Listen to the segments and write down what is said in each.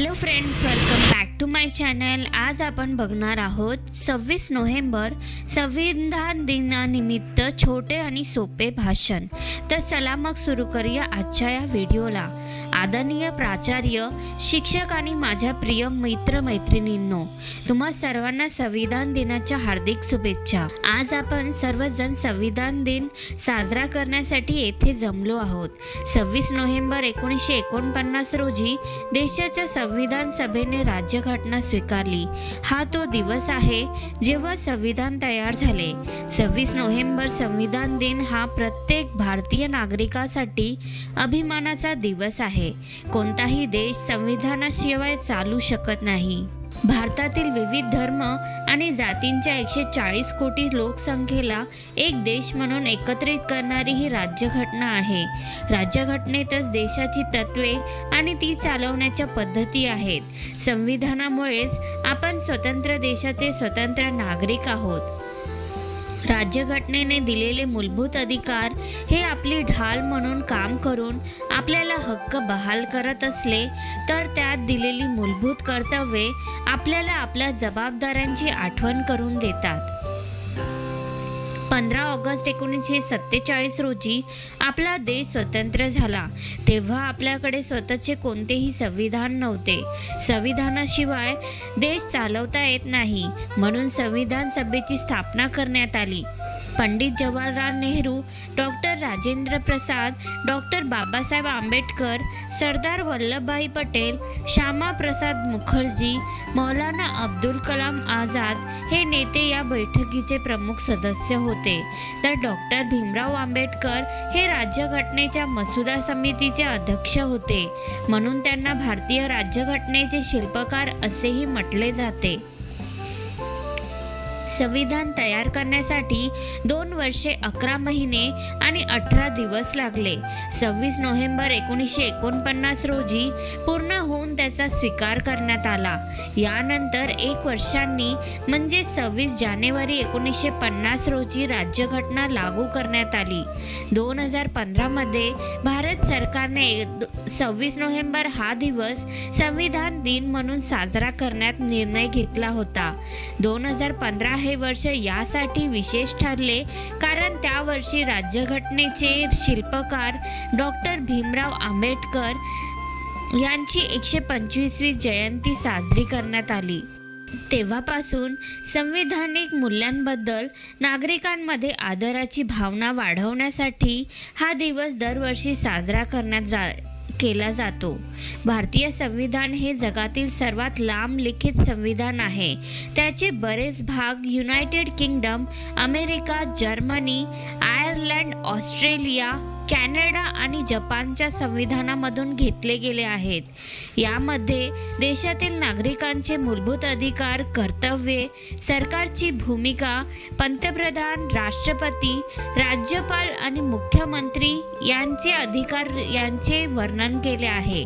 Hello friends welcome back to my channel आज आपण बघणार आहोत सव्वीस नोव्हेंबर संविधान दिनानिमित्त छोटे आणि सोपे भाषण. तर चला मग सुरू करूया आजच्या या व्हिडिओला. आदरणीय प्राचार्य शिक्षक आणि माझ्या प्रिय मित्र मैत्रिणींनो तुम्हा सर्वांना संविधान दिनाच्या हार्दिक शुभेच्छा. आज आपण सर्वजण संविधान दिन साजरा करण्यासाठी येथे जमलो आहोत. सव्वीस नोव्हेंबर एकोणीसशे एकोणपन्नास रोजी देशाच्या संविधान सभेने राज्यघटना स्वीकारली. हा तो दिवस आहे जेव्हा संविधान तयार झाले. सव्वीस नोव्हेंबर संविधान दिन हा प्रत्येक भारतीय नागरिकासाठी अभिमानाचा दिवस आहे. कोणताही देश संविधानाशिवाय चालू शकत नाही. भारतातील विविध धर्म आणि जातींच्या एकशे चाळीस कोटी लोकसंख्येला एक देश म्हणून एकत्रित करणारी ही राज्यघटना आहे. राज्यघटनेतच देशाची तत्वे आणि ती चालवण्याच्या पद्धती आहेत. संविधानामुळेच आपण स्वतंत्र देशाचे स्वतंत्र नागरिक आहोत. राज्यघटनेने दिलेले मूलभूत अधिकार हे आपली ढाल म्हणून काम करून आपल्याला हक्क बहाल करत असले तर त्यात दिलेली मूलभूत कर्तव्ये आपल्याला आपल्या जबाबदाऱ्यांची आठवण करून देतात. पंधरा ऑगस्ट एकोणीसशे सत्तेचाळीस रोजी आपला देश स्वतंत्र झाला. तेव्हा आपल्याकडे स्वतःचे कोणतेही संविधान नव्हते. संविधानाशिवाय देश चालवता येत नाही. म्हणून संविधान सभेची स्थापना करण्यात आली. पंडित जवाहरलाल नेहरू डॉक्टर राजेंद्र प्रसाद डॉक्टर बाबासाहेब आंबेडकर सरदार वल्लभभाई पटेल श्यामा प्रसाद मुखर्जी मौलाना अब्दुल कलाम आझाद हे नेते या बैठकीचे प्रमुख सदस्य होते. तर डॉक्टर भीमराव आंबेडकर हे राज्यघटनेच्या मसुदा समितीचे अध्यक्ष होते. म्हणून त्यांना भारतीय राज्यघटनेचे शिल्पकार असेही म्हटले जाते. संविधान तयार करण्यासाठी दोन वर्षे अकरा महिने आणि अठरा दिवस लागले. सव्वीस नोव्हेंबर एकोणीसशे एकोणपन्नास रोजी पूर्ण होऊन त्याचा स्वीकार करण्यात आला. यानंतर एक वर्षांनी म्हणजे सव्वीस जानेवारी एकोणीसशे पन्नास रोजी राज्यघटना लागू करण्यात आली. दोन हजार पंधरामध्ये भारत सरकारने सव्वीस नोव्हेंबर हा दिवस संविधान दिन म्हणून साजरा करण्यात निर्णय घेतला होता. दोन हजार पंधरा हे वर्ष यासाठी विशेष ठरले. कारण त्या वर्षी राज्यघटनेचे शिल्पकार डॉक्टर भीमराव आंबेडकर यांची एकशे पंचवीसवी जयंती साजरी करण्यात आली. तेव्हापासून संविधानिक मूल्यांबद्दल नागरिकांमध्ये आदराची भावना वाढवण्यासाठी हा दिवस दरवर्षी साजरा करण्यात जा केला जातो. भारतीय संविधान हे जगातील सर्वात लांब लिखित संविधान आहे. त्याचे बरेच भाग United Kingdom America Germany Ireland Australia Canada आणि जपानच्या संविधानामधून घेतले गेले आहेत. यामध्ये देशातील नागरिकांचे मूलभूत अधिकार कर्तव्ये सरकारची भूमिका पंतप्रधान राष्ट्रपती राज्यपाल आणि मुख्यमंत्री यांचे अधिकार यांचे वर्णन केले आहे.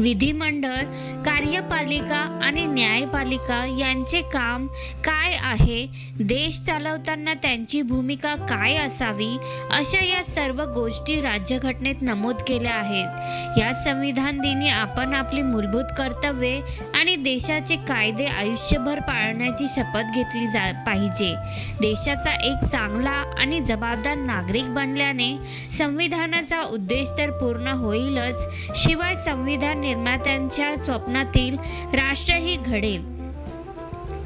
विधिमंडळ कार्यपालिका आणि न्यायपालिका यांचे काम काय आहे? देश चालवताना त्यांची भूमिका काय असावी? अशा या सर्व गोष्टी राज्यघटनेत नमूद केल्या आहेत. या संविधान दिनी आपण आपली मूलभूत कर्तव्ये आणि देशाचे कायदे आयुष्यभर पाळण्याची शपथ घेतली जा पाहिजे. देशाचा एक चांगला आणि जबाबदार नागरिक बनल्याने संविधानाचा उद्देश तर पूर्ण होईलच. शिवाय संविधान निर्मात्यांच्या स्वप्नातील राष्ट्रही घडेल.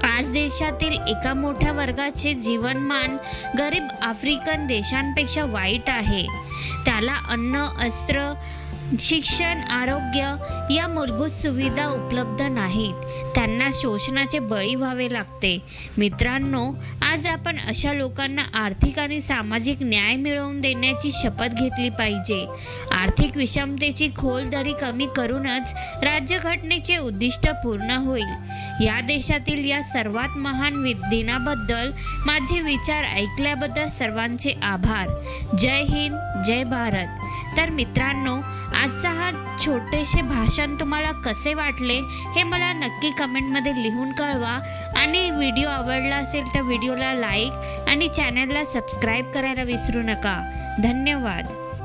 आज देशातील एका मोठ्या वर्गाचे जीवनमान गरीब आफ्रिकन देशांपेक्षा वाईट आहे. त्याला अन्न अस्त्र शिक्षण आरोग्य या मूलभूत सुविधा उपलब्ध नाहीत. त्यांना शोषणाचे बळी व्हावे लागते. मित्रांनो आज आपण अशा लोकांना आर्थिक आणि सामाजिक न्याय मिळवून देण्याची शपथ घेतली पाहिजे. आर्थिक विषमतेची खोल दरी कमी करूनच राज्यघटनेचे उद्दिष्ट पूर्ण होईल. या देशातील या सर्वात महान वि दिनाबद्दल माझे विचार ऐकल्याबद्दल सर्वांचे आभार. जय हिंद जय भारत. तर मित्रांनो आजचा हा छोटेसे भाषण तुम्हाला कसे वाटले हे मला नक्की कमेंटमध्ये लिहून कळवा. आणि व्हिडिओ आवडला असेल तर व्हिडिओला लाईक आणि चॅनलला सबस्क्राईब करायला विसरू नका. धन्यवाद.